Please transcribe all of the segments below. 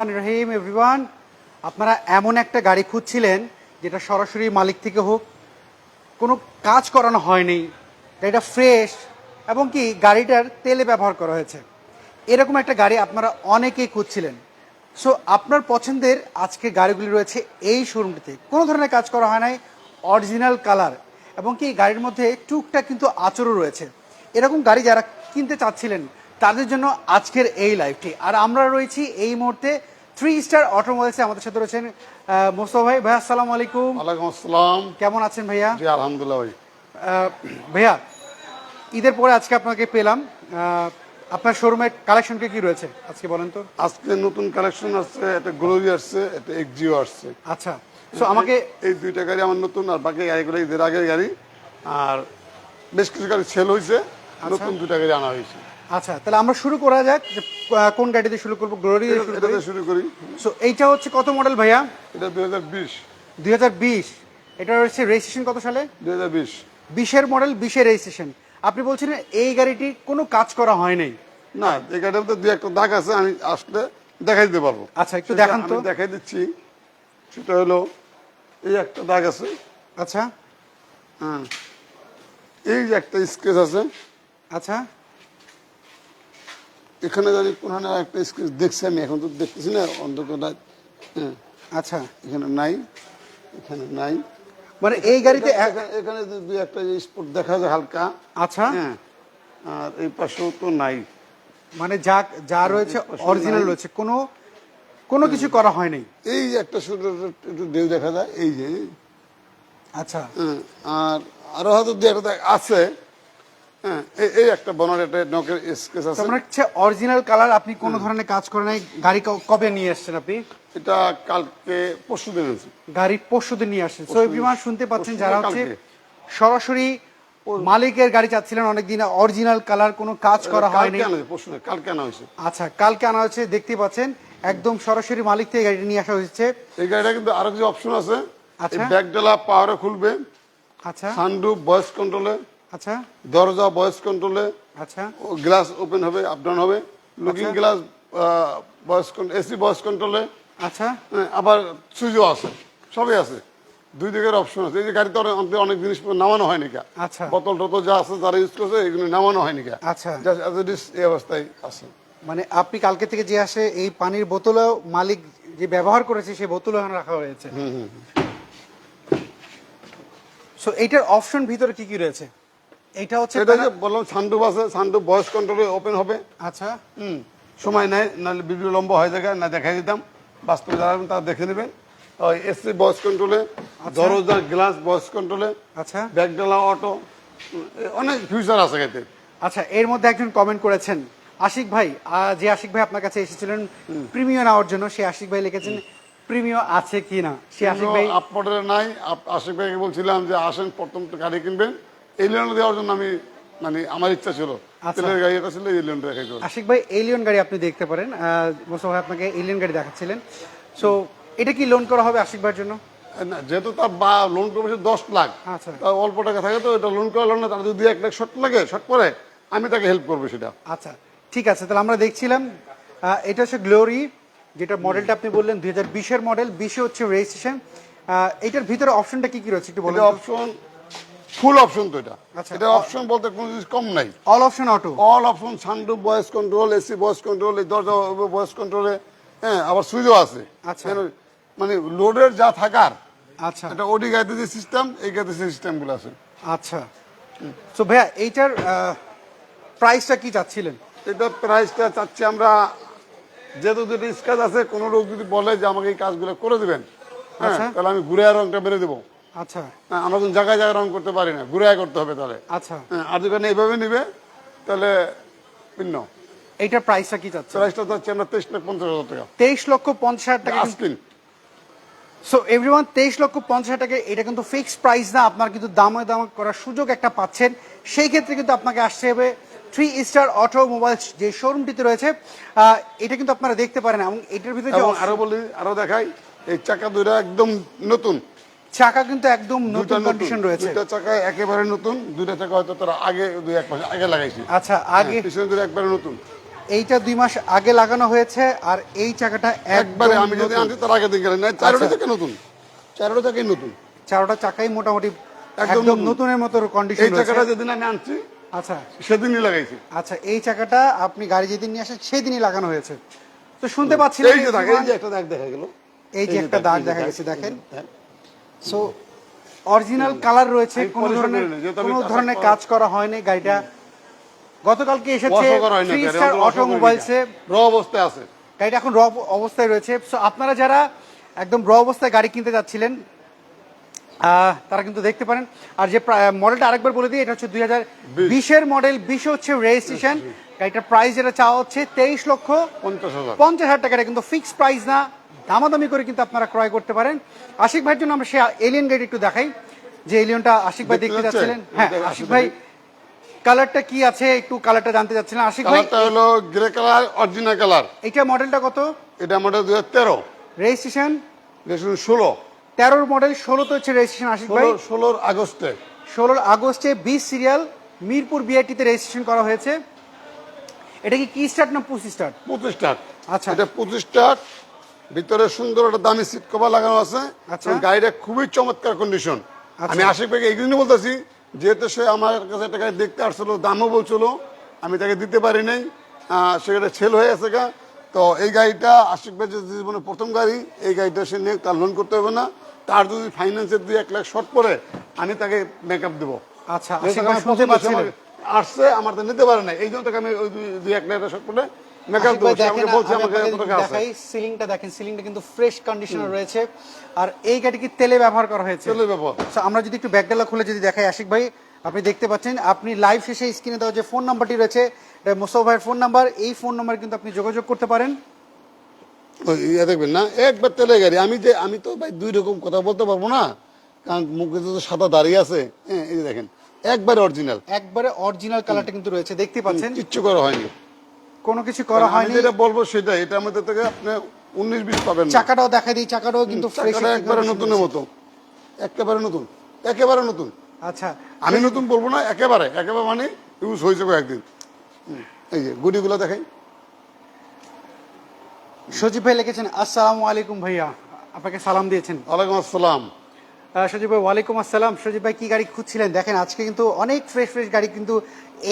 রহিম everyone আপনারা এমন একটা গাড়ি খুঁজছিলেন, যেটা সরাসরি মালিক থেকে হোক, কোনো কাজ করানো হয়নি এটা ফ্রেশ এবং কি গাড়িটার তেলে ব্যবহার করা হয়েছে। এরকম একটা গাড়ি আপনারা অনেকেই খুঁজছিলেন। সো আপনার পছন্দের আজকে গাড়িগুলি রয়েছে এই শোরুমটিতে। কোনো ধরনের কাজ করা হয় নাই অরিজিনাল কালার এবং কি গাড়ির মধ্যে টুকটাক কিন্তু আচরও রয়েছে। এরকম গাড়ি যারা কিনতে চাচ্ছিলেন তাদের জন্য আজকের এই লাইভটি। আর আমরা রয়েছি এই মুহূর্তে থ্রি স্টার অটোমোবাইলসে আমাদের সাথে রয়েছেন মোস্তফা ভাই। ভাই আসসালামু আলাইকুম। ওয়ালাইকুম আসসালাম। কেমন আছেন ভাইয়া? জি আলহামদুলিল্লাহ ভাই। ভাইয়া ঈদের পরে আজকে আপনাকে পেলাম। আপনার শোরুমের কালেকশনকে কি রয়েছে আজকে বলেন তো? আজকে নতুন কালেকশন আসছে একটা গ্লোরি আসছে একটা এক্সিও আসছে। আচ্ছা সো আমাকে এই দুইটা গাড়ি আমার নতুন আর বাকি গাড়িগুলো ঈদের আগের গাড়ি। আর বেশ কিছু গাড়ি সেল হয়েছে নতুন দুইটা গাড়ি আনা হয়েছে। আচ্ছা তাহলে আমরা শুরু করা যাক যে কোন গাড়িতে শুরু করব গ্লোরি দিয়ে শুরু করি। শুরু করি। সো এইটা হচ্ছে কত মডেল ভাইয়া? এটা দুই হাজার বিশ। দুই হাজার বিশ। এটা হচ্ছে রেজিস্ট্রেশন কত সালে? দুই হাজার বিশ। বিশের মডেল বিশের রেজিস্ট্রেশন আপনি বলছেন এই গাড়িটি কোনো কাজ করা হয় নাই। না এই গাড়ির মধ্যে দুই একটা দাগ আছে আমি আসলে দেখাই দিতে পারব। আচ্ছা, একটু দেখান তো। আমি দেখাই দিচ্ছি। সেটা হলো এই একটা দাগ আছে। আচ্ছা। হ্যাঁ। এই যে একটা স্কেচ আছে। আচ্ছা। এখানে জানি কোনখানে একটা স্কেচ দেখছি আমি এখন তো দেখতেছি না অন্ধকার হ্যাঁ। আচ্ছা। এখানে নাই এখানে নাই। মানে এই গাড়িতে এখানে- দুই একটা স্পট দেখা যায় হালকা। আচ্ছা। হ্যাঁ। আর এই পাশেও তো নাই। মানে যা যা রয়েছে অরিজিনাল রয়েছে কোনো কোনো কিছু করা হয়নি। এই যে একটা একটু ঢেউ দেখা যায় এই যে। আচ্ছা। হ্যাঁ, আর আরও হয়তো একটা আছে। হ্যাঁ এই- একটা নকের স্কেচ আছে। আপনার হচ্ছে অরিজিনাল কালার আপনি কোনো ধরনের কাজ করেন নাই গাড়ি কবে নিয়ে এসেছেন আপনি? এটা কালকে পরশু দিন গাড়ি পরশুদিন নিয়ে আসছেন। সো এভরিওয়ান শুনতে পাচ্ছেন যারা হচ্ছে সরাসরি মালিকের গাড়ি চাচ্ছিলেন অনেকদিন অরিজিনাল কালার কোনো কাজ করা হয়নি। কালকে আনা হয়েছে, পরশু কালকে আনা হয়েছে। আচ্ছা কালকে আনা হচ্ছে দেখতেই পাচ্ছেন একদম সরাসরি মালিক থেকে গাড়িটি নিয়ে আসা হয়েছে। এই গাড়িটা কিন্তু আরও কিছু অপশন আছে। আচ্ছা। ব্যাক পাওয়ারে খুলবে। আচ্ছা। সানরুফ ভয়েস কন্ট্রোলে আচ্ছা। দরজা ভয়েস কন্ট্রোলে আচ্ছা। গ্লাস ওপেন হবে আপ ডাউন হবে। লুকিং আচ্ছা। গ্লাস ভয়েস এসি ভয়েস কন্ট্রোলে আচ্ছা। আবার সুইচও আছে সবই আছে। দুই দিকের অপশন আছে। এই যে গাড়িতে অনেক- জিনিস নামানো হয়নি কা। আচ্ছা। বোতল টোতল যা আছে যারা ইউজ করছে এগুলো নামানো হয়নি কা। আচ্ছা। এই অবস্থায় আছে। মানে আপনি কালকে থেকে যে আসে এই পানির বোতলও মালিক যে ব্যবহার করেছে সেই বোতলও এখানে রাখা হয়েছে। সো এইটার অপশন ভিতরে কি কি রয়েছে? এটা হচ্ছে এটা যে বললাম সানরুফ আছে সানরুফ ভয়েস কন্ট্রোলে ওপেন হবে। আচ্ছা। হুম সময় নেই নাহলে ভিডিও লম্বা হয়ে যায় না দেখাই দিতাম। বাস্তবে যারা তারা দেখে নেবেন। এসি ভয়েস কন্ট্রোলে দরজা গ্লাস ভয়েস কন্ট্রোলে আচ্ছা। ব্যাকডালা অটো অনেক ফিউচার আছে এতে। আচ্ছা এর মধ্যে একজন কমেন্ট করেছেন আশিক ভাই যে আশিক ভাই আপনার কাছে এসেছিলেন প্রিমিয় নেওয়ার জন্য সেই আশিক ভাই লিখেছেন প্রিমিয় আছে কিনা? সে আশিক ভাই আপ মডেলে নাই আশিক ভাইকে বলছিলাম যে আসেন প্রথম গাড়ি কিনবেন। এই লোন দেওয়ার জন্য আমি মানে আমার ইচ্ছা ছিল। আচ্ছা। তেলের গাড়ি এটা ছিল লোন রেখে আশিক ভাই এলিয়ন গাড়ি আপনি দেখতে পারেন। মোস্তফা ভাই আপনাকে এলিয়ন গাড়ি দেখাচ্ছিলেন। সো এটা কি লোন করা হবে আশিক ভাইয়ের জন্য? না যেহেতু তার বা লোন করবে দশ লাখ। আচ্ছা। অল্প টাকা থাকে তো এটা লোন করা লোন না তার যদি এক লাখ শর্ট লাগে শর্ট করে আমি তাকে হেল্প করব সেটা। আচ্ছা ঠিক আছে তাহলে আমরা দেখছিলাম এটা হচ্ছে গ্লোরি যেটা মডেলটা আপনি বললেন দুই হাজার বিশের মডেল বিশে হচ্ছে রেজিস্ট্রেশন এটার ভিতরে অপশনটা কি কি রয়েছে একটু এটা অপশন ফুল অপশন তো এটা। আচ্ছা। এটা অপশন বলতে কোনো জিনিস কম নাই। All option auto all option sunroof voice control AC voice control এই দরজা ভয়েস কন্ট্রোলে হ্যাঁ আবার সুইচও আছে। আচ্ছা। মানে লোডের যা থাকার আচ্ছা। এটা ওডি গাইতে যে সিস্টেম এই গাড়িতে সিস্টেমগুলো আছে। আচ্ছা। সো ভাইয়া এইটার প্রাইসটা কি চাচ্ছিলেন? এটা প্রাইসটা চাচ্ছি আমরা যেহেতু দুটো স্কাচ আছে কোনো লোক যদি বলে যে আমাকে এই কাজগুলো করে দেবেন হ্যাঁ আচ্ছা। তাহলে আমি ঘুরে আর রংটা মেরে দেবো। আচ্ছা। হ্যাঁ, আমরা কোনো জায়গায় জায়গায় রং করতে পারি না ঘুরে করতে হবে তাহলে। আচ্ছা। হ্যাঁ, আর যদি এইভাবে নিবে তাহলে ভিন্ন। এইটার প্রাইসটা কি চাচ্ছেন? প্রাইসটা চাচ্ছি আমরা তেইশ লাখ পঞ্চাশ হাজার টাকা। তেইশ লক্ষ পঞ্চাশ হাজার টাকা আস্কিন সো এভরিওয়ান তেইশ লক্ষ পঞ্চাশ হাজার টাকা এটা কিন্তু ফিক্সড প্রাইস না আপনার কিন্তু দামে দাম করার সুযোগ একটা পাচ্ছেন। সেই ক্ষেত্রে কিন্তু আপনাকে আসতে হবে থ্রি স্টার অটোমোবাইলস যে শোরুমটিতে রয়েছে এটা কিন্তু আপনারা দেখতে পারেন এবং এটার ভিতরে আরও বলি আরও দেখাই এই চাকা দুইটা একদম নতুন। চাকা কিন্তু একদম নতুন কন্ডিশন রয়েছে। দুইটা চাকা একেবারে নতুন দুইটা চাকা হয়তো তারা আগে দুই এক মাস আগে লাগাইছি। আচ্ছা আগে হ্যাঁ, পিছনে দুটো একবারে নতুন। এইটা দুই মাস আগে লাগানো হয়েছে আর এই চাকাটা একবারে আমি যদি আনছি তার দিন গেলেন না চারোটা আচ্ছা। থেকে নতুন। চারোটা থেকে নতুন। চারোটা চাকাই মোটামুটি একদম নতুনের মতো কন্ডিশন এই চাকাটা যেদিন আমি আনছি আচ্ছা। সেদিনই লাগাইছি। আচ্ছা এই চাকাটা আপনি গাড়ি যেদিন নিয়ে আসেন সেদিনই লাগানো হয়েছে। তো শুনতে পাচ্ছিলেন এই যে দাগ এই যে একটা দাগ দেখা গেল। এই যে একটা দাগ দেখা গেছে দেখেন। সো অরিজিনাল কালার রয়েছে কোনো ধরনের কোনো ধরনের কাজ করা হয়নি গাড়িটা। গতকালকে এসেছে থ্রি স্টার অটোমোবাইলসে র অবস্থায় আছে। গাড়িটা এখন র অবস্থায় রয়েছে। সো আপনারা যারা একদম র অবস্থায় গাড়ি কিনতে যাচ্ছিলেন তারা কিন্তু দেখতে পারেন। আর যে মডেলটা আরেকবার বলে দিই এটা হচ্ছে দুই হাজার বিশের মডেল বিশে হচ্ছে রেজিস্ট্রেশন গাড়িটার প্রাইস যেটা চাওয়া হচ্ছে তেইশ লক্ষ পঞ্চাশ হাজার। পঞ্চাশ হাজার টাকাটা কিন্তু ফিক্সড প্রাইস না। দামাদামি করে কিন্তু আপনারা ক্রয় করতে পারেন। আশিক ভাইয়ের জন্য আমরা সে এলিয়ন গাড়ি একটু দেখাই। যে এলিয়নটা আশিক ভাই দেখতে যাচ্ছিলেন? হ্যাঁ আশিক ভাই কালারটা কি আছে? একটু কালারটা জানতে চাচ্ছিলেন আশিক ভাই কালারটা হলো গ্রে কালার অরিজিনাল কালার এইটা মডেলটা কত? এটা দুই হাজার তেরো। রেজিস্ট্রেশন ষোলো। তেরোর মডেল ষোলোতে হচ্ছে রেজিস্ট্রেশন আশিক ভাই। ষোলো ষোলোর আগস্টে। ষোলোর আগস্টে বিশ সিরিয়াল মিরপুর বিআইটিতে রেজিস্ট্রেশন করা হয়েছে। এটা কি কি স্টার্ট না পুশ স্টার্ট পঁচিশ টাক আচ্ছা। এটা পঁচিশ টাক ভিতরে সুন্দর একটা দামি সিট কভার লাগানো আছে। আচ্ছা। গাড়িটা খুবই চমৎকার কন্ডিশন আচ্ছা। আমি আশিক ভাইকে এই জন্য বলতেছি যেহেতু সে আমার কাছে একটা গাড়ি দেখতে আসছিল দামও বলছিল আমি তাকে দিতে পারি নাই। সেটা ছেল হয়ে আছে গা। তো এই গাড়িটা আশিক ভাই যে জীবনের প্রথম গাড়ি এই গাড়িটা সে নিয়ে তার লোন করতে হবে না। তার যদি ফাইন্যান্সের দুই এক লাখ শর্ট পড়ে আমি তাকে মেকআপ দেবো। আচ্ছা আসছে আমার তো নিতে পারে না এই জন্য তাকে আমি ওই দুই- দুই এক লাখ শর্ট পড়ে মেকআপ আশিক দেবো ভাই সে দেখেন, আমাকে বলছে আমাকে এত টাকা আছে। সিলিংটা দেখেন সিলিংটা কিন্তু ফ্রেশ কন্ডিশনে রয়েছে। আর এই গাড়ি কি তেলে ব্যবহার করা হয়েছে? আমরা যদি একটু ব্যাকডালা খুলে যদি দেখাই আশিক ভাই আপনি দেখতে পাচ্ছেন আপনি লাইভ শেষে স্ক্রিনে দেওয়া যে ফোন নাম্বারটি রয়েছে মোসাফ ভাইয়ের ফোন নাম্বার এই ফোন নাম্বার কিন্তু আপনি যোগাযোগ করতে পারেন। ইয়ে দেখবেন না? একবার তেলে গাড়ি আমি যে আমি তো ভাই দুই রকম কথা বলতে পারব না কারণ মুখে তো সাদা দাঁড়িয়ে আছে। হ্যাঁ এই দেখেন একবারে অরিজিনাল একবারে অরিজিনাল কালারটা কিন্তু রয়েছে দেখতে পাচ্ছেন। কিচ্ছু করা হয়নি। কোনো কিছু করা হয়নি। যেটা বলব সেটা এটা আমাদের থেকে আপনি উনিশ বিশ পাবেন চাকাটাও দেখা দিই চাকাটাও কিন্তু একবারে নতুনের মতো একেবারে নতুন একেবারে নতুন। আচ্ছা। আমি নতুন বলব না একেবারে একেবারে মানে ইউজ হয়েছে একদিন এই যে গুডিগুলো দেখাই। সজীব ভাই লিখেছেন আসসালামু আলাইকুম ভাইয়া আপনাকে সালাম দিয়েছেন। ওয়ালাইকুম আসসালাম। সজীব ভাই ওয়ালাইকুম আসসালাম। সজীব ভাই কি গাড়ি খুঁজছিলেন? দেখেন আজকে কিন্তু অনেক ফ্রেশ ফ্রেশ গাড়ি কিন্তু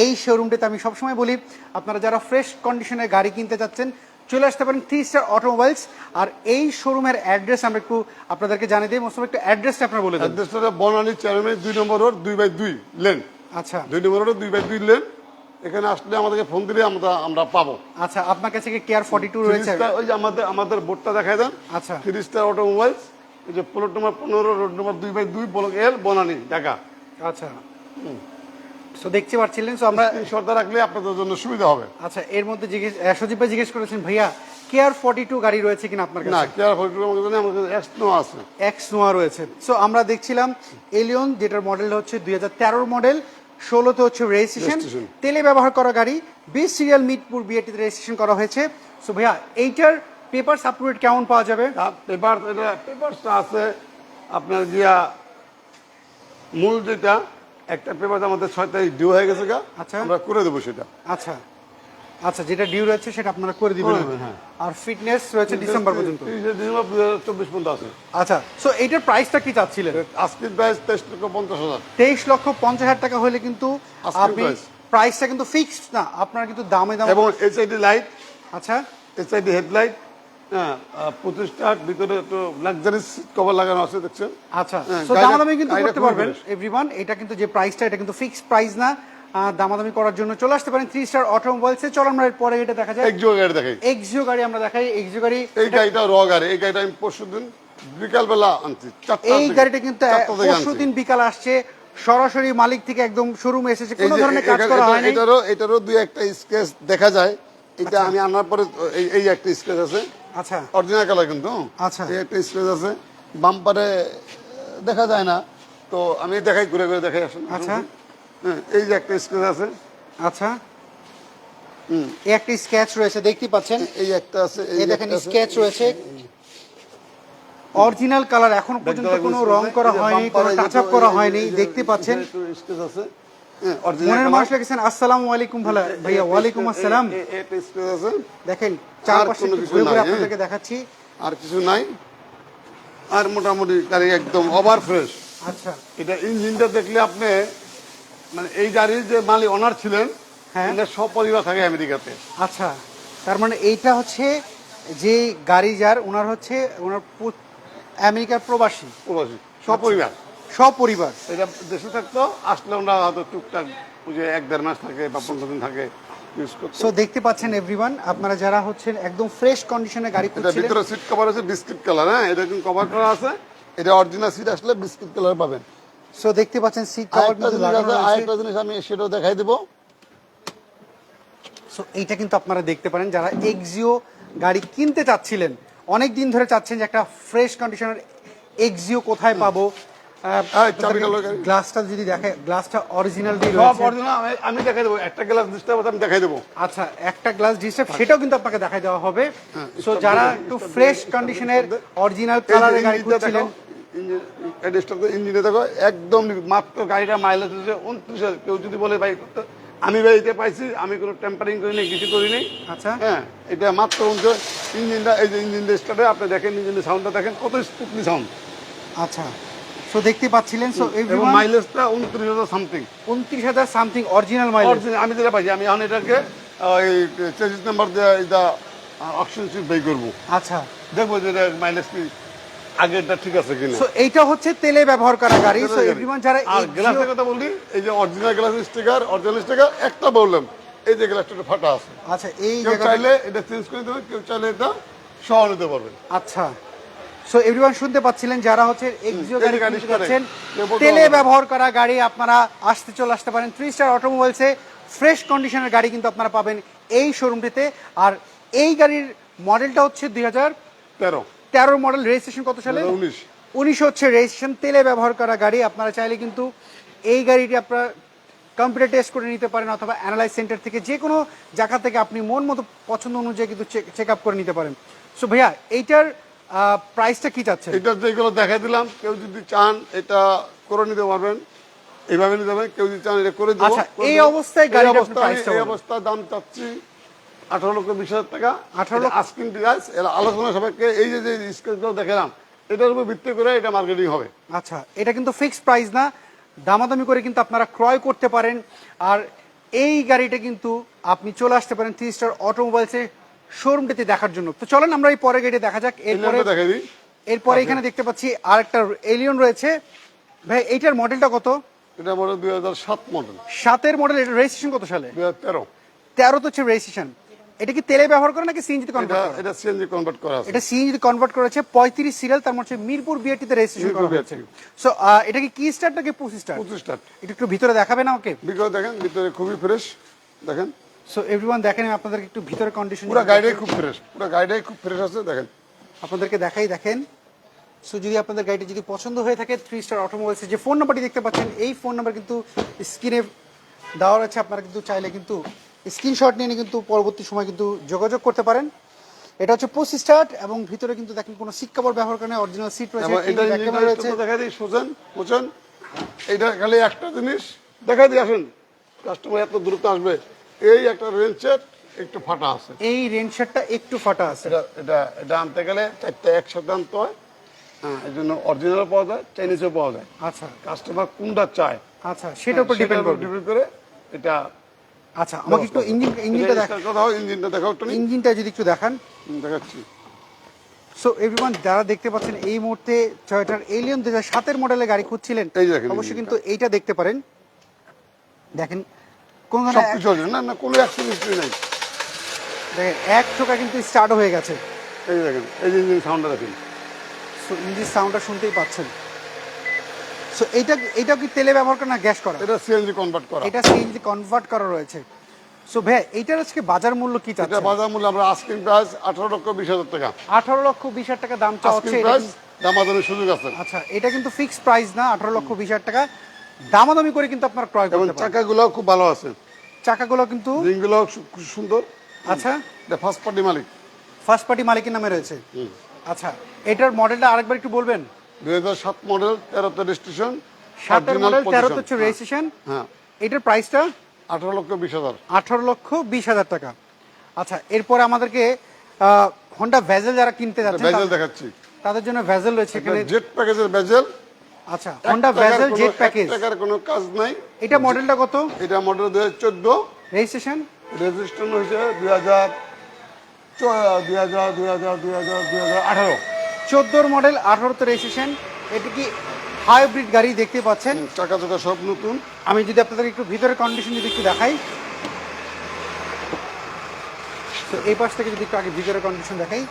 এই শোরুমটাতে আমি সবসময় বলি আপনারা যারা ফ্রেশ কন্ডিশনের গাড়ি কিনতে চাচ্ছেন চলে আসতে পারেন থ্রি স্টার অটোমোবাইলস আর এই শোরুমের অ্যাড্রেস আমরা একটু আপনাদেরকে জানিয়ে দিই মোস্ট একটু অ্যাড্রেসটা আপনারা বলে দেন। অ্যাড্রেসটা বনানী চেয়ারম্যান দুই নম্বর রোড দুই বাই দুই লেন আচ্ছা। দুই নম্বর রোড দুই বাই দুই লেন এখানে আসলে আমাদেরকে ফোন দিলে আমরা আমরা পাবো। আচ্ছা আপনার কাছে কি কেয়ার ফর্টি টু রয়েছে ওই যে আমাদের আমাদের বোর্ডটা দেখাই দেন। আচ্ছা। থ্রি স্টার অটোমোবাইলস এই যে প্লট নম্বর পনেরো রোড নম্বর দুই বাই দুই ব্লক এল বনানী ঢাকা। আচ্ছা। তো দেখতে পাচ্ছিলেন তো আমরা শর্তা রাখলে আপনাদের জন্য সুবিধা হবে। আচ্ছা এর মধ্যে জিজ্ঞেস সজীব ভাই জিজ্ঞেস করেছেন ভাইয়া কেয়ার ফর্টি টু গাড়ি রয়েছে কিনা আপনার না কাছে কেয়ার ফোর আমাদের এক্স নো আছে। এক্স নোয়া রয়েছে। সো আমরা দেখছিলাম এলিয়ন যেটার মডেল হচ্ছে দুই হাজার তেরোর মডেল ষোলোতে হচ্ছে রেজিস্ট্রেশন তেলে ব্যবহার করা গাড়ি বিশ সিরিয়াল মিটপুর বিএটিতে রেজিস্ট্রেশন করা হয়েছে। সো ভাইয়া এইটার পেপার আপলোড কেমন পাওয়া যাবে? পেপার এটা পেপারসটা আছে আপনার গিয়া মূল যেটা একটা পেপার আমাদের ছয় তারিখ ডিউ হয়ে গেছে গা। আচ্ছা। আমরা করে দেবো সেটা। আচ্ছা। আচ্ছা যেটা ডিউ রয়েছে সেটা আপনারা করে দিবেন। হ্যাঁ। আর ফিটনেস রয়েছে ডিসেম্বর পর্যন্ত। ডিসেম্বর দুই হাজার চব্বিশ পর্যন্ত আছে। আচ্ছা সো এইটার প্রাইসটা কি চাচ্ছিলেন? আজকের প্রাইস তেইশ লক্ষ পঞ্চাশ হাজার। তেইশ লক্ষ পঞ্চাশ হাজার টাকা হলে কিন্তু আপনি প্রাইসটা কিন্তু ফিক্সড না আপনার কিন্তু দামে দাম এবং এইচআইডি লাইট আচ্ছা। এইচআইডি হেডলাইট হ্যাঁ পঁচিশটা ভিতরে একটু লাক্সারি সিট কভার লাগানো আছে দেখছেন? আচ্ছা হ্যাঁ, সো দামাদামি কিন্তু করতে পারবেন। এভরিওয়ান এটা কিন্তু যে প্রাইসটা এটা কিন্তু প্রাইস না। দামাদামি করার জন্য চলে আসতে পারেন থ্রি স্টার অটোমোবাইলসে চলো আমরা এর পরে এটা দেখা যায় এক জোড়া গাড়ি দেখাই। এক্সিও গাড়ি আমরা দেখাই। এক্সিও গাড়ি এই গাড়িটা র গাড়ি এই গাড়িটা আমি পরশু দিন বিকালবেলা আনছি এই গাড়িটা কিন্তু পরশু দিন বিকাল আসছে। সরাসরি মালিক থেকে একদম শোরুমে এসেছে। কোনো ধরনের কাজ করা হয়নি। এটারও এটারও দুই একটা স্কেচ দেখা যায়। এটা আমি আনার পরে এই একটা স্কেচ আছে। আচ্ছা। অরিজিনাল কালার কিন্তু। আচ্ছা। এই একটা স্কেচ আছে। বাম্পারে দেখা যায় না। তো আমি দেখাই ঘুরে ঘুরে দেখাই আসুন আচ্ছা। হ্যাঁ, এই যে একটা স্কেচ আছে। আচ্ছা। এই একটা স্কেচ রয়েছে দেখতে পাচ্ছেন? এই একটা আছে এই দেখেন স্কেচ রয়েছে। অরিজিনাল কালার এখন পর্যন্ত কোনো রং করা হয়নি কোনো টাচ আপ করা হয়নি দেখতে পাচ্ছেন? স্কেচ আছে। হ্যাঁ, মনের। মানুষ লিখেছেন আসসালামু আলাইকুম ভালো ভাইয়া ওয়ালাইকুম আসসালাম। স্পেস দেখেন। কোনো কিছু নাই, আপনাদেরকে দেখাচ্ছি। আর কিছু নাই? আর মোটামুটি গাড়ি একদম ওভার ফ্রেশ। আচ্ছা। এটা ইঞ্জিনটা দেখলে আপনি মানে এই গাড়ির যে মালিক ওনার ছিলেন হ্যাঁ। সব পরিবার থাকে আমেরিকাতে। আচ্ছা। তার মানে এইটা হচ্ছে যে গাড়ি যার ওনার হচ্ছে ওনার আমেরিকার প্রবাসী। প্রবাসী। সব পরিবার সব পরিবার এটা দেশে থাকতো আসলে ওনারা হয়তো টুকটাক বুঝে এক দেড় মাস থাকে বা পনেরো দিন থাকে। ইউজ করতো সো দেখতে পাচ্ছেন আপনারা যারা হচ্ছেন একদম ফ্রেশ কন্ডিশনে গাড়ি খুঁজছিলেন। ভিতরে সিট কভার আছে বিস্কিট কালার হ্যাঁ? এটা কিন্তু কভার করা আছে। এটা অরিজিনাল সিট আসলে বিস্কিট কালার পাবেন। সো দেখতে পাচ্ছেন সিট কভার কিন্তু লাগানো আছে আরেকটা জিনিস আমি সেটাও দেখাই দেবো। সো এইটা কিন্তু আপনারা দেখতে পারেন যারা এক্সিও গাড়ি কিনতে চাচ্ছিলেন অনেক দিন ধরে চাচ্ছেন যে একটা ফ্রেশ কন্ডিশনের এক্সিও কোথায় পাবো। গ্লাসটা যদি দেখে গ্লাসটা অরিজিনাল দিয়ে সব অরিজিনাল আমি দেখাই দেবো একটা গ্লাস ডিস্টার্ব আমি দেখাই দেবো। আচ্ছা একটা গ্লাস ডিস্টার্ব সেটাও কিন্তু আপনাকে দেখাই দেওয়া হবে। হ্যাঁ, সো যারা একটু ফ্রেশ কন্ডিশনের অরিজিনাল কালারের গাড়ি খুঁজছিলেন। ইঞ্জিনে দেখো একদম মাত্র গাড়িটা মাইলেজ হচ্ছে উনত্রিশ কেউ যদি বলে ভাই আমি ভাই এটা পাইছি আমি কোনো টেম্পারিং করি নাই কিছু করি নাই আচ্ছা। হ্যাঁ এটা মাত্র ইঞ্জিনটা এই যে ইঞ্জিন স্টার্টে আপনি দেখেন ইঞ্জিনের সাউন্ডটা দেখেন কত স্পুটলি সাউন্ড আচ্ছা। সো দেখতে পাচ্ছিলেন সো এবং মাইলেজটা উনত্রিশ হাজার সামথিং উনত্রিশ হাজার সামথিং অরিজিনাল মাইলেজ আমি যেটা পাইছি আমি এখন এটাকে এই চেজিস নাম্বার দিয়ে এটা অপশন শিপ বাই করব। আচ্ছা। দেখব যে মাইলেজ কি আগেরটা ঠিক আছে কিনা। সো এইটা হচ্ছে তেলে ব্যবহার করা গাড়ি। সো এভরিওয়ান যারা আর গ্লাসের কথা বলি এই যে original glass sticker original sticker একটা বললাম এই যে গ্লাসটা একটু ফাটা আছে। আচ্ছা এই জায়গাটা চাইলে এটা চেঞ্জ করে দেবে কেউ চাইলে এটা সহ নিতে পারবে। আচ্ছা। সো এভরিওয়ান শুনতে পাচ্ছিলেন যারা হচ্ছে এক্সিও গাড়ি কিনতে যাচ্ছেন তেলে ব্যবহার করা গাড়ি আপনারা আসতে চলে আসতে পারেন। থ্রি স্টার অটোমোবাইলসে ফ্রেশ কন্ডিশনের গাড়ি কিন্তু আপনারা পাবেন এই শোরুমটিতে আর এই গাড়ির মডেলটা হচ্ছে দুই হাজার তেরো। তেরোর মডেল রেজিস্ট্রেশন কত সালে? উনিশ। উনিশ হচ্ছে রেজিস্ট্রেশন তেলে ব্যবহার করা গাড়ি। আপনারা চাইলে কিন্তু এই গাড়িটি আপনারা কম্পিউটার টেস্ট করে নিতে পারেন অথবা অ্যানালাইজ সেন্টার থেকে যে কোনো জায়গা থেকে আপনি মন মতো পছন্দ অনুযায়ী কিন্তু চেক আপ করে নিতে পারেন। সো ভাইয়া এইটার প্রাইসটা কি চাচ্ছেন? এটা যেগুলো দেখাই দিলাম কেউ যদি চান এটা করে নিতে পারবেন। এইভাবে নিতে পারবেন কেউ যদি চান এটা করে দেবো। আচ্ছা, এই অবস্থায় price টা এই বলুন। অবস্থায় দাম চাচ্ছি আঠারো লক্ষ বিশ হাজার টাকা। 18 লক্ষ? আস্কিং প্রাইস এর আলোচনা সবাইকে এই যে যে স্কেচগুলো দেখালাম এটার উপর ভিত্তি করে এটা মার্কেটিং হবে। আচ্ছা এটা কিন্তু ফিক্সড প্রাইস না। দামাদামি করে কিন্তু আপনারা ক্রয় করতে পারেন। আর এই গাড়িটা কিন্তু আপনি চলে আসতে পারেন থ্রি স্টার অটোমোবাইলসের শোরুমটিতে দেখার জন্য। তো চলেন আমরা এই পরে গেটে দেখা যাক। এরপরে দেখাই দিই। এরপরে এখানে দেখতে পাচ্ছি আরেকটা এলিয়ন রয়েছে। ভাই এইটার মডেলটা কত? এটা মডেল দুই হাজার সাত মডেল সাতের মডেল এটা রেজিস্ট্রেশন কত সালে? দুই হাজার তেরো। তেরো তো হচ্ছে রেজিস্ট্রেশন এটা কি তেলে ব্যবহার করে নাকি সিএনজিতে এটা কনভার্ট করে? এটা সিএনজি কনভার্ট করা আছে। এটা সিএনজিতে কনভার্ট করেছে পঁয়ত্রিশ সিরিয়াল তার মধ্যে মিরপুর বিআরটিতে রেজিস্ট্রেশন করা হয়েছে সো এটা কি কি স্টার নাকি পঁচিশ স্টার পঁচিশ স্টার এটা একটু ভিতরে দেখাবেন আমাকে? বিগত দেখেন ভিতরে খুবই ফ্রেশ দেখেন। সো এভরিওয়ান দেখেন আপনাদেরকে একটু ভিতরে কন্ডিশন পুরো গাড়িটাই খুব ফ্রেশ পুরো গাড়িটাই খুব ফ্রেশ আছে দেখেন। আপনাদেরকে দেখাই দেখেন। সো যদি আপনাদের গাড়িটি যদি পছন্দ হয়ে থাকে থ্রি স্টার অটোমোবাইলসের যে ফোন নাম্বারটি দেখতে পাচ্ছেন এই ফোন নাম্বার কিন্তু স্ক্রিনে দেওয়া রয়েছে। আপনারা কিন্তু চাইলে কিন্তু স্ক্রিনশট নিয়ে কিন্তু পরবর্তী সময় কিন্তু যোগাযোগ করতে পারেন। এটা হচ্ছে পোস্ট স্টার্ট এবং ভিতরে কিন্তু দেখেন কোনো সিট কাপড় ব্যবহার করে অরিজিনাল সিট রয়েছে দেখা দিই সোজেন বুঝছেন? এটা খালি একটা জিনিস দেখা দিই আসেন। কাস্টমার এত দ্রুত আসবে। এই একটা রেঞ্চের একটু ফাটা আছে। এই শার্টটা একটু ফাটা আছে। এটা এটা এটা আনতে গেলে চারটে একসাথে আনতে হয়। হ্যাঁ এই জন্য অরিজিনাল পাওয়া যায় চাইনিজও পাওয়া যায়। আচ্ছা। কাস্টমার কোনটা চায়? আচ্ছা সেটার উপর ডিপেন্ড করবে। ডিপেন্ড করে এটা আচ্ছা আমাকে একটু ইঞ্জিন ইঞ্জিনটা দেখ কথা হয় ইঞ্জিনটা দেখাও একটু ইঞ্জিনটা যদি একটু দেখান। দেখাচ্ছি। সো এভরিওয়ান যারা দেখতে পাচ্ছেন এই মুহূর্তে টয়োটার এলিয়ন দু হাজার সাতের মডেলের গাড়ি খুঁজছিলেন অবশ্যই কিন্তু এইটা দেখতে পারেন। দেখেন সব কিছু না না কোনো অ্যাক্সিডেন্ট নেই। দেখেন এক ঠোকা কিন্তু স্টার্ট হয়ে গেছে। এই দেখেন এই যে ইঞ্জিন সাউন্ডটা দেখেন। সো ইঞ্জিন সাউন্ডটা শুনতেই পাচ্ছেন। সো এইটা এইটা কি তেলে ব্যবহার করা না গ্যাস করা? এটা সিএনজি কনভার্ট করা। এটা সিএনজি কনভার্ট করা রয়েছে। সো ভাই আজকে বাজার মূল্য কি এটা বাজার মূল্য আমরা আস্কিং প্রাইস আঠারো লক্ষ বিশ হাজার টাকা। আঠারো লক্ষ বিশ হাজার টাকা দাম এটা সুযোগ আছে। আচ্ছা এটা কিন্তু ফিক্সড প্রাইস না আঠারো লক্ষ বিশ হাজার টাকা। দামাদামি করে কিন্তু আপনার ক্রয় করতে পারেন চাকাগুলো খুব ভালো আছে। চাকাগুলো কিন্তু রিংগুলো খুব সুন্দর। আচ্ছা। এটা ফার্স্ট পার্টি মালিক। ফার্স্ট পার্টি মালিকের নামে রয়েছে। আচ্ছা এটার মডেলটা আরেকবার একটু বলবেন? দুই হাজার সাত মডেল তেরোতে রেজিস্ট্রেশন সাতের মডেল তেরোতে হচ্ছে রেজিস্ট্রেশন হ্যাঁ। এটার প্রাইসটা আঠারো লক্ষ বিশ হাজার। আঠারো লক্ষ বিশ হাজার টাকা। আচ্ছা এরপরে আমাদেরকে হন্ডা ভ্যাজেল যারা কিনতে যাচ্ছেন বেজেল তা- দেখাচ্ছি। তাদের জন্য ভ্যাজেল রয়েছে এখানে। জেট প্যাকেজের বেজেল আচ্ছা হন্ডা ভ্যাজেল জেট প্যাকেজ টাকার কোনো কাজ নাই। এটা মডেলটা কত? এটা মডেল দুই হাজার চোদ্দ। রেজিস্ট্রেশন রেজিস্ট্রেশন হয়েছে দুই হাজার দুই হাজার দুই হাজার দুই হাজার দুই হাজার আঠারো। চোদ্দোর মডেল আঠারোতে রেজিস্ট্রেশন এটি কি হাইব্রিড গাড়ি দেখতে পাচ্ছেন? চাকা চাকা সব নতুন। আমি যদি আপনাদের একটু ভিতরে কন্ডিশন যদি একটু দেখাই। তো এই পাশ থেকে যদি একটু আগে ভিতরে কন্ডিশন দেখাই।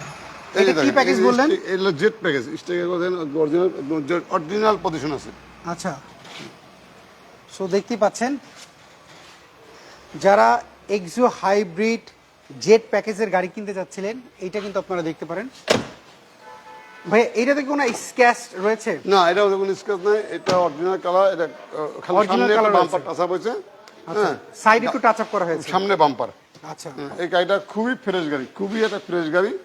এটা কি প্যাকেজ বললেন? স্টে- জেট প্যাকেজ স্টেকের অরিজিনাল অরিজিনাল পজিশন আছে। আচ্ছা। সো পাচ্ছেন যারা এক্সো হাইব্রিড জেট প্যাকেজের গাড়ি কিনতে যাচ্ছিলেন এইটা কিন্তু আপনারা দেখতে পারেন। ভাই এইটাতে কি কোনো স্ক্যাচ রয়েছে? না এটা কোনো নাই এটা অরিজিনাল কালার এটা বাম্পার আছে। টাচা হয়েছে। আচ্ছা হ্যাঁ। সাইড একটু টাচ আপ করা হয়েছে। সামনে বাম্পার আচ্ছা। এই গাড়িটা খুবই ফ্রেশ গাড়ি খুবই একটা ফ্রেশ গাড়ি।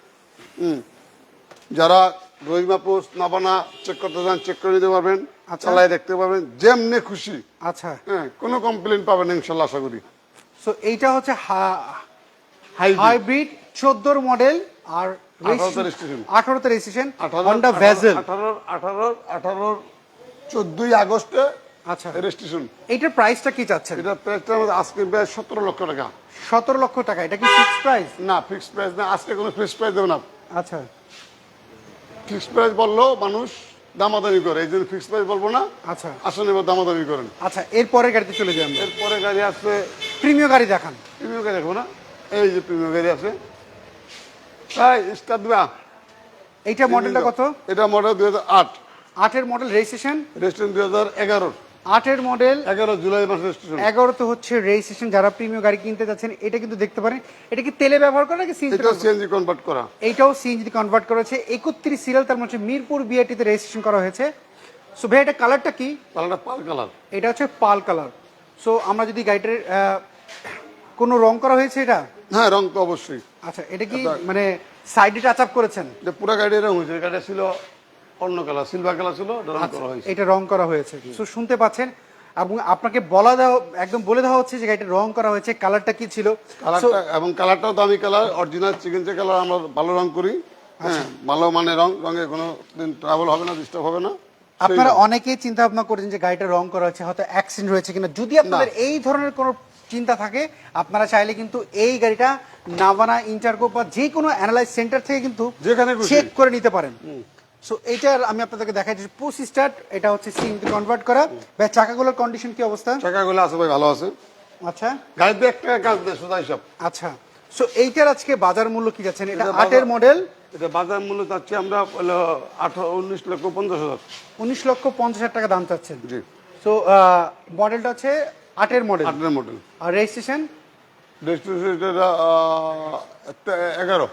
যারা রহিমা পোস্ট নাবানা চেক করতে চান চেক করে নিতে পারবেন আচ্ছা। চালাই দেখতে পারবেন যেমনে খুশি আচ্ছা হ্যাঁ কোনো কমপ্লেন পাবেন ইনশাল্লাহ আশা করি সো এইটা হচ্ছে। হাইব্রিড চোদ্দোর মডেল আর 18 registration। আঠারোতে রেজিস্ট্রেশন হন্ডা ভ্যাজেল আঠারো আঠারো আঠারো চোদ্দই আগস্টে আচ্ছা। রেজিস্ট্রেশন এইটার প্রাইসটা কি চাচ্ছেন? এটা প্রাইসটা আজকে প্রায় সতেরো লক্ষ টাকা। সতেরো লক্ষ টাকা এটা কি ফিক্স প্রাইস না ফিক্সড প্রাইস না আজকে কোনো ফিক্সড প্রাইস দেবে না। আচ্ছা। ফিক্সড প্রাইস বলল মানুষ দামাদামি করে এই জন্য ফিক্সড প্রাইস বলব না। আচ্ছা। আসলে এবার দামাদামি করেন। আচ্ছা এরপরের গাড়িতে চলে যাই আমরা। এরপরে গাড়ি আছে প্রিমিয় গাড়ি দেখান। প্রিমিয়াম গাড়ি দেখব না। এই যে প্রিমিয়াম গাড়ি আছে। তাই স্টার দিবা। এইটা মডেলটা কত? এটা মডেল দুই হাজার আট। আটের মডেল রেজিস্ট্রেশন রেজিস্ট্রেশন দুই হাজার এগারো আটের মডেল। এগারো জুলাই মাসে রেজিস্ট্রেশন এগারোতে হচ্ছে রেজিস্ট্রেশন যারা প্রিমিয় গাড়ি কিনতে যাচ্ছেন এটা কিন্তু দেখতে পারেন। এটা কি তেলে ব্যবহার করে নাকি সিএনজি কনভার্ট করা? এইটাও সিএনজি কনভার্ট করা হয়েছে একত্রিশ সিরিয়াল তার মধ্যে মিরপুর বিআইটিতে রেজিস্ট্রেশন করা হয়েছে। সো ভাই এটা কালারটা কি? কালারটা পাল কালার এটা হচ্ছে পাল কালার সো আমরা যদি গাড়িটার কোনো রং করা হয়েছে এটা? হ্যাঁ রং তো অবশ্যই। আচ্ছা এটা কি মানে সাইডে টাচ আপ করেছেন পুরো গাড়ি এরকম হয়েছে। গাড়িটা ছিল অন্য কালার সিলভার কালার ছিল এটা রং করা হয়েছে। এটা রং করা হয়েছে সো শুনতে পাচ্ছেন এবং আপনাকে বলা দেওয়া একদম বলে দেওয়া হচ্ছে যে গাড়িটা রং করা হয়েছে কালারটা কি ছিল? কালারটা এবং কালারটাও দামি কালার অরিজিনাল চিকেন চে কালার আমরা ভালো রং করি হ্যাঁ ভালো মানে রং রঙে কোনো দিন ট্রাভেল হবে না ডিস্টার্ব হবে না আপনারা অনেকেই চিন্তা ভাবনা করেছেন যে গাড়িটা রং করা হয়েছে হয়তো অ্যাক্সিডেন্ট হয়েছে কিনা। যদি আপনাদের এই ধরনের কোনো চিন্তা থাকে আপনারা চাইলে কিন্তু এই গাড়িটা নাভানা ইন্টারকো বা যে কোনো অ্যানালাইজ সেন্টার থেকে কিন্তু। চেক করে নিতে পারেন। সো এইটার আমি আপনাদেরকে দেখাই দিচ্ছি। পুশ স্টার্ট এটা হচ্ছে সিএনজি কনভার্ট করা। ভাই চাকাগুলোর কন্ডিশন কি অবস্থা? চাকাগুলো আছে ভাই ভালো আছে। আচ্ছা। গাড়িতে একটা কাজ দেয় সোজা হিসাব। আচ্ছা। সো এইটার আজকে বাজার মূল্য কি যাচ্ছেন এটা আটের মডেল এটা বাজার মূল্য চাচ্ছি আমরা আঠারো উনিশ লক্ষ পঞ্চাশ হাজার। উনিশ লক্ষ পঞ্চাশ হাজার টাকা দাম চাচ্ছেন। জি। সো মডেলটা হচ্ছে আটের মডেল আটের মডেল আর রেজিস্ট্রেশন ডেস্টিনেশন এগারো।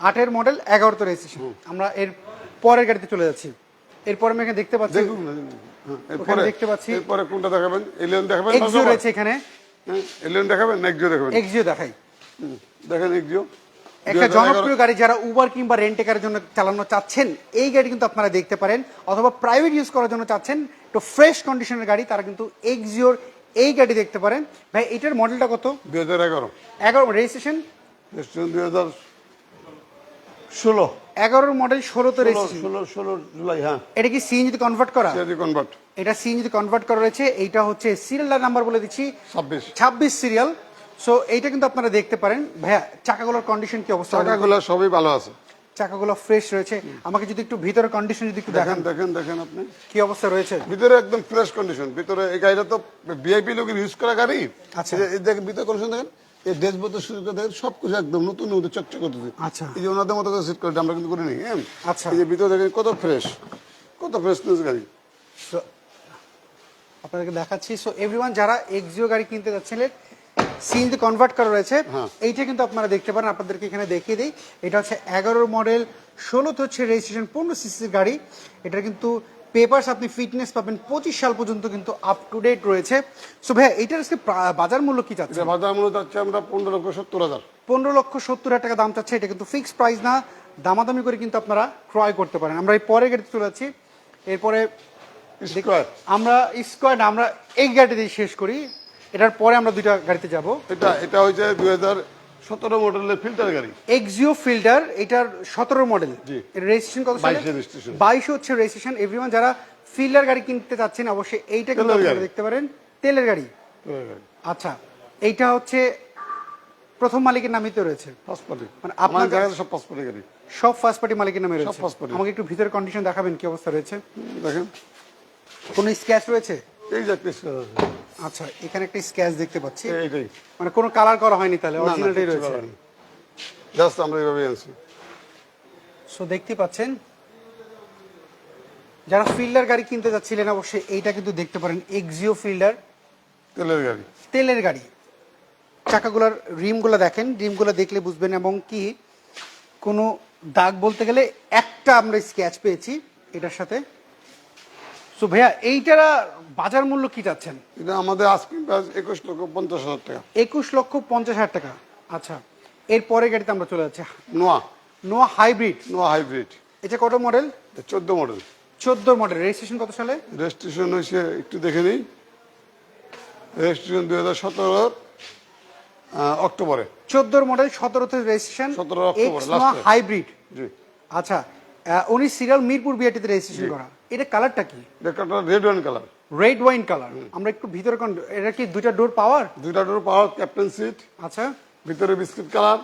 আটের মডেল এগারোতে রেজিস্ট্রেশন আমরা এর পরের গাড়িতে চলে যাচ্ছি। এরপর আমি এখানে দেখতে পাচ্ছি দেখুন। হ্যাঁ, এরপরে দেখতে পাচ্ছি। এরপরে কোনটা দেখাবেন? এলিয়ন দেখাবেন এক্সিও রয়েছে এখানে। এলিয়ন দেখাবেন নেক্সট দেখাবেন? এক্সিও দেখাই। দেখেন এক্সিও একটা জনপ্রিয় গাড়ি যারা উবার কিংবা রেন্টেকারের জন্য চালানো চাচ্ছেন এই গাড়ি কিন্তু আপনারা দেখতে পারেন। অথবা প্রাইভেট ইউজ করার জন্য চাচ্ছেন তো ফ্রেশ কন্ডিশনের গাড়ি তারা কিন্তু এক্সিওর এই গাড়ি দেখতে পারেন। ভাই এটার মডেলটা কত? দুই হাজার এগারো। এগারো রেজিস্ট্রেশন রেজিস্ট্রেশন দুই হাজার ষোলো। এগারোর মডেল ষোলোতে ষোলো ষোলো ষোলো জুলাই হ্যাঁ। এটা কি সিএনজিতে কনভার্ট করা? সিআরজি কনভার্ট এটা সিএনজিতে কনভার্ট করা রয়েছে এইটা হচ্ছে সিরিয়াল নাম্বার বলে দিচ্ছি। ছাব্বিশ। ছাব্বিশ সিরিয়াল সো এইটা কিন্তু আপনারা দেখতে পারেন। ভাইয়া চাকাগুলোর কন্ডিশন কি অবস্থা? চাকাগুলো সবই ভালো আছে। চাকাগুলো ফ্রেশ রয়েছে। আমাকে যদি একটু ভিতরে কন্ডিশন যদি একটু দেখেন দেখান। দেখেন আপনি। কি অবস্থা রয়েছে? ভিতরে একদম ফ্রেশ কন্ডিশন ভিতরে এই গাড়িটা তো ভিআইপি লোকের ইউজ করা গাড়ি। আচ্ছা। দেখেন ভিতরে কন্ডিশন দেখেন। এই ড্রেস বলতে শুরু করে দেখেন সব কিছু একদম নতুন নতুন চকচক করতেছে। আচ্ছা। এই যে ওনাদের মতো করে সেট করে আমরা কিন্তু করিনি হ্যাঁ? আচ্ছা। এই যে ভিতরে দেখেন কত ফ্রেশ কত ফ্রেশনেস গাড়ি। আপনাদেরকে দেখাচ্ছি। সো এভরিওয়ান যারা এক্সিও গাড়ি কিনতে যাচ্ছিলেন সিএনজি কনভার্ট করা রয়েছে হ্যাঁ। এইটা কিন্তু আপনারা দেখতে পারেন। আপনাদেরকে এখানে দেখিয়ে দিই। এটা হচ্ছে এগারোর মডেল ষোলোতে হচ্ছে রেজিস্ট্রেশন পনেরো সিসির গাড়ি। এটা কিন্তু পেপারস আপনি ফিটনেস পাবেন। পঁচিশ সাল পর্যন্ত কিন্তু আপ টু ডেট রয়েছে। সো ভাইয়া এইটার আজকে বাজার মূল্য কি চাচ্ছে বাজার মূল্য যাচ্ছে আমরা পনেরো লক্ষ সত্তর হাজার। পনেরো লক্ষ সত্তর হাজার টাকা দাম চাচ্ছে। এটা কিন্তু ফিক্সড প্রাইস না। দামাদামি করে কিন্তু আপনারা ক্রয় করতে পারেন। আমরা এই পরে গাড়িতে চলে যাচ্ছি। এরপরে আমরা স্কোয়াড আমরা এই গাড়ি দিয়ে শেষ করি। এটার পরে আমরা দুইটা গাড়িতে যাব। এটা এটা হচ্ছে দুই হাজার সতেরো মডেলের ফিল্টার গাড়ি। এক্সিও ফিল্ডার এটার সতেরো মডেল। রেজিস্ট্রেশন কত সালে? 22 বাইশে হচ্ছে রেজিস্ট্রেশন এভরিওয়ান যারা ফিল্ডার গাড়ি কিনতে চাচ্ছেন অবশ্যই এইটা কিন্তু দেখতে পারেন। তেলের গাড়ি। আচ্ছা এইটা হচ্ছে প্রথম মালিকের নামই তো রয়েছে। ফার্স্ট পার্টি মানে আপনার জায়গায় সব ফার্স্ট পার্টি গাড়ি। সব ফার্স্ট পার্টি মালিকের নামে রয়েছে। আমাকে একটু ভিতরের কন্ডিশন দেখাবেন কি অবস্থা রয়েছে। দেখেন। কোনো স্ক্যাচ রয়েছে? এই যে একটা স্কোয়ার আছে আচ্ছা এখানে একটা স্ক্যাচ দেখতে পাচ্ছি। এইটাই মানে কোনো কালার করা হয়নি তাহলে অরিজিনালটাই রয়েছে। জাস্ট আমরা এইভাবে আনছি। সো দেখতে পাচ্ছেন যারা ফিল্ডার গাড়ি কিনতে যাচ্ছিলেন অবশ্যই এইটা কিন্তু দেখতে পারেন এক্সিও ফিল্ডার তেলের গাড়ি। তেলের গাড়ি। চাকাগুলোর রিমগুলো দেখেন রিমগুলো দেখলে বুঝবেন এবং কি কোনো দাগ বলতে গেলে একটা আমরা স্কেচ পেয়েছি এটার সাথে। সো ভাইয়া এইটার বাজার মূল্য কি চাচ্ছেন? এটা আমাদের আজকিং প্রাইস একুশ লক্ষ পঞ্চাশ হাজার টাকা। একুশ লক্ষ পঞ্চাশ হাজার টাকা। আচ্ছা এরপরে গাড়িতে আমরা চলে যাচ্ছি। Noah. Noah hybrid. Noah hybrid. এটা কত মডেল? চোদ্দ মডেল। চোদ্দ মডেল। রেজিস্ট্রেশন কত সালে? রেজিস্ট্রেশন হয়েছে একটু দেখে নিই। রেজিস্ট্রেশন দুই হাজার সতেরোর অক্টোবরে। চোদ্দোর মডেল সতেরোতে রেজিস্ট্রেশন। 17 October, hybrid. জি। আচ্ছা উনি সিরিয়াল মিরপুর বিআরটিতে রেজিস্ট্রেশন করা। এটা কালারটা কি? এটা red wine colour red wine colour আমরা একটু ভিতরে কোন- এটা কি দুইটা ডোর পাওয়ার দুইটা ডোর পাওয়ার ক্যাপ্টেন সিট আচ্ছা। ভিতরে বিস্কিট কালার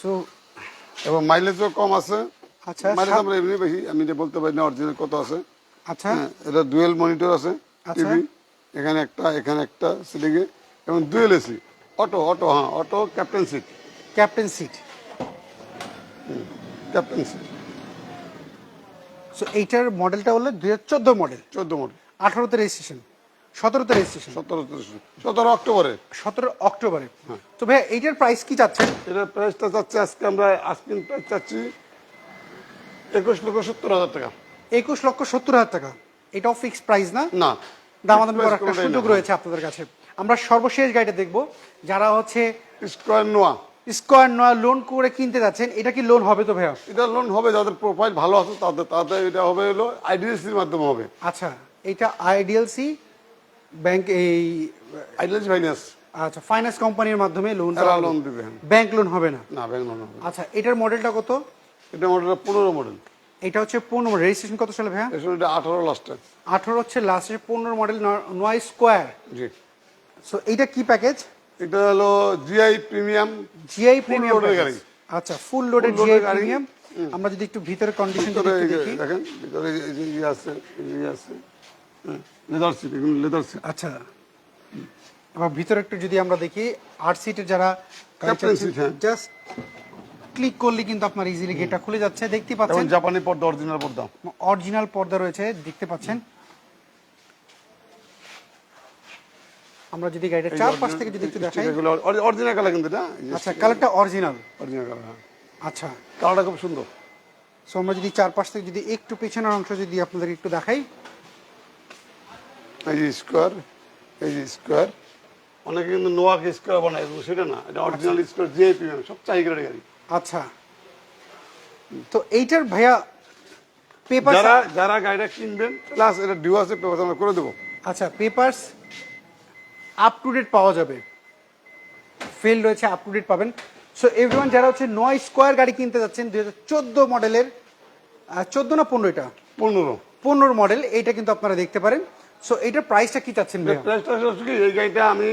সো এবং মাইলেজও কম আছে। আচ্ছা, মাইলেজ আমরা এমনি বেশি আমি যে বলতে পারি না অরিজিনাল কত আছে। আচ্ছা। হ্যাঁ এটা ডুয়েল মনিটর আছে আচ্ছা। টিভি এখানে একটা এখানে একটা সিটিংয়ে এবং ডুয়েল এসি অটো অটো হ্যাঁ auto captain seat captain seat so এইটার মডেলটা হলো দুই হাজার চোদ্দ মডেল চোদ্দ মডেল আঠারোতে রেজিস্ট্রেশন সতেরোতে রেজিস্ট্রেশন সতেরো সতেরো অক্টোবরে। সতেরো অক্টোবরে। তো ভাইয়া এইটার প্রাইস কি চাচ্ছেন এটার প্রাইসটা চাচ্ছি আজকে আমরা আজকিন প্রাইস চাচ্ছি একুশ লক্ষ সত্তর হাজার টাকা। একুশ লক্ষ সত্তর হাজার টাকা। এটাও ফিক্সড প্রাইস না? না। দামাদামি করার একটা সুযোগ রয়েছে আপনাদের কাছে। আমরা সর্বশেষ গাড়িটা দেখব যারা হচ্ছে স্কোয়ার নোয়া স্কোয়ার নয় লোন করে কিনতে যাচ্ছেন এটা কি লোন হবে তো ভাইয়া? এটা লোন হবে যাদের প্রোফাইল ভালো আছে তাদের তাদের এটা হবে হলো আইডিএসির মাধ্যমে হবে। আচ্ছা এটা আইডিএলসি ব্যাংক এই আইডিএলসি ফাইন্যান্স আচ্ছা ফাইন্যান্স কোম্পানির মাধ্যমে লোন লোন দিবে। ব্যাংক লোন হবে না? না ব্যাংক লোন হবে আচ্ছা এটার মডেলটা কত? এটা মডেল পনেরো মডেল এটা হচ্ছে পনেরো রেজিস্ট্রেশন কত সালে ভাইয়া? এটা আঠারো লাস্টে আঠারো হচ্ছে লাস্ট পনেরো মডেল নয় স্কোয়ার জি। সো এইটা কি প্যাকেজ এটা হলো জিআই প্রিমিয়াম জিআই প্রিমিয়াম গাড়ি। আচ্ছা ফুল লোডেড জিআই গাড়ি। প্রিমিয়াম আমরা যদি একটু ভিতরে কন্ডিশন দেখি। দেখেন ভিতরে এই ইয়ে আছে এই ইয়ে আছে। লেদার সিট এগুলো লেদার সিট আচ্ছা। আবার ভিতরে একটু যদি আমরা দেখি আট সিটের যারা হ্যাঁ। জাস্ট ক্লিক করলে কিন্তু আপনার ইজিলি গেটটা খুলে যাচ্ছে। দেখতে পাচ্ছেন? জাপানি পর্দা অরিজিনাল পর্দা। অরিজিনাল পর্দা রয়েছে দেখতে পাচ্ছেন। আমরা যদি গাড়িটা চার পাশ থেকে যদি একটু দেখাই। এগুলো অরিজিনাল কালার কিন্তু এটা আচ্ছা কালারটা অরিজিনাল অরিজিনাল কালার আচ্ছা। কালারটা খুব সুন্দর। সো আমরা যদি চার পাশ থেকে যদি একটু পেছনের অংশ যদি আপনাদের একটু দেখাই। এই যে স্কোয়ার এই যে স্কোয়ার অনেকে কিন্তু নোয়াকে স্কোয়ার বানায় সেটা না। এটা অরিজিনাল স্কোয়ার জিআই প্রিমিয়াম সব চাই গাড়ি। আচ্ছা। তো এইটার ভাইয়া পেপার যারা যারা গাড়িটা কিনবেন প্লাস এটা ডিউ আছে পেপার আমরা করে দেবো। আচ্ছা পেপারস আপ টু ডেট পাওয়া যাবে। ফেল রয়েছে আপ টু ডেট পাবেন। সো এভরিওয়ান যারা হচ্ছে নয় স্কোয়ার গাড়ি কিনতে যাচ্ছেন দুই হাজার চোদ্দ মডেলের চোদ্দ না পনেরো এটা? পনেরো। পনেরো মডেল এইটা কিন্তু আপনারা দেখতে পারেন। সো এইটার প্রাইসটা কি চাচ্ছেন প্রাইসটা কি এই গাড়িটা আমি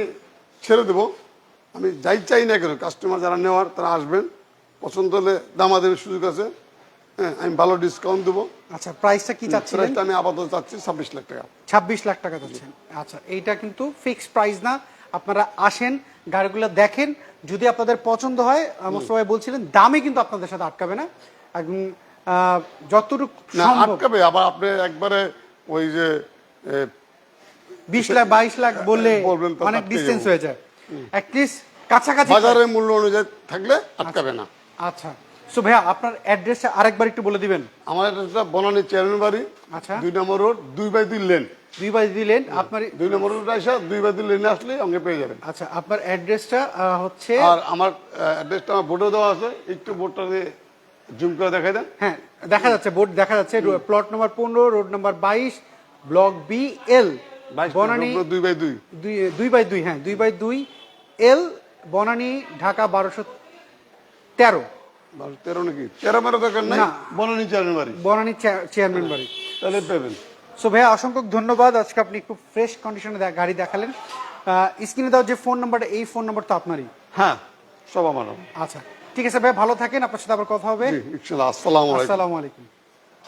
ছেড়ে দেবো। আমি যাই চাই না কেন কাস্টমার যারা নেওয়ার তারা আসবেন। পছন্দ হলে দামাদের সুযোগ আছে। হ্যাঁ আমি ভালো ডিসকাউন্ট দেবো। আচ্ছা প্রাইসটা কি চাচ্ছিলেন? প্রাইসটা আমি আপাতত চাচ্ছি ছাব্বিশ লাখ টাকা। ছাব্বিশ লাখ টাকা যাচ্ছেন আচ্ছা এইটা কিন্তু ফিক্সড প্রাইস না। আপনারা আসেন গাড়িগুলো দেখেন। যদি আপনাদের পছন্দ হয় আমার সবাই বলছিলেন দামে কিন্তু আপনাদের সাথে আটকাবে না। একদম যতটুকু না আটকাবে। আবার আপনি একবারে ওই যে বিশ লাখ বাইশ লাখ বললে অনেক ডিস্টেন্স। হয়ে যায়। অ্যাটলিস্ট কাছাকাছি বাজারের মূল্য অনুযায়ী থাকলে আটকাবে না। আচ্ছা। সো ভাইয়া আপনার অ্যাড্রেসটা আরেকবার একটু বলে দিবেন। আমার এটা বনানী চেয়ারম্যান বাড়ি আচ্ছা। দুই নম্বর রোড দুই বাই দুই লেন। দুই বাই দিলেন আপনার দুই নম্বর রোড আসা দুই বাই দুই লেনে আসলে আমাকে পেয়ে যাবেন। আচ্ছা আপনার অ্যাড্রেসটা হচ্ছে আর আমার অ্যাড্রেসটা আমার বোর্ডে দেওয়া আছে একটু বোর্ডটা জুম করে দেখাই দেন। হ্যাঁ দেখা যাচ্ছে বোর্ড দেখা যাচ্ছে প্লট নম্বর পনেরো রোড নম্বর বাইশ ব্লক বি এল বনানী দুই বাই দুই। দুই দুই বাই দুই হ্যাঁ দুই বাই দুই এল বনানী ঢাকা বারোশো তেরো। তেরো নাকি? তেরো মেরো দরকার নাই? বনানী চেয়ারম্যান বাড়ি। বনানী চেয়া- চেয়ারম্যান বাড়ি। তাহলে পাবেন। সো ভাইয়া অসংখ্য ধন্যবাদ। আজকে আপনি খুব ফ্রেশ কন্ডিশনে গাড়ি দেখালেন। স্ক্রিনে দেওয়া যে ফোন নাম্বারটা এই ফোন নাম্বার তো আপনারই। হ্যাঁ সব আমার। আচ্ছা ঠিক আছে ভাই ভালো থাকেন। আপনার সাথে আবার কথা হবে। জি ইনশাল্লাহ। আসসালামু আলাইকুম। আসসালামু আলাইকুম।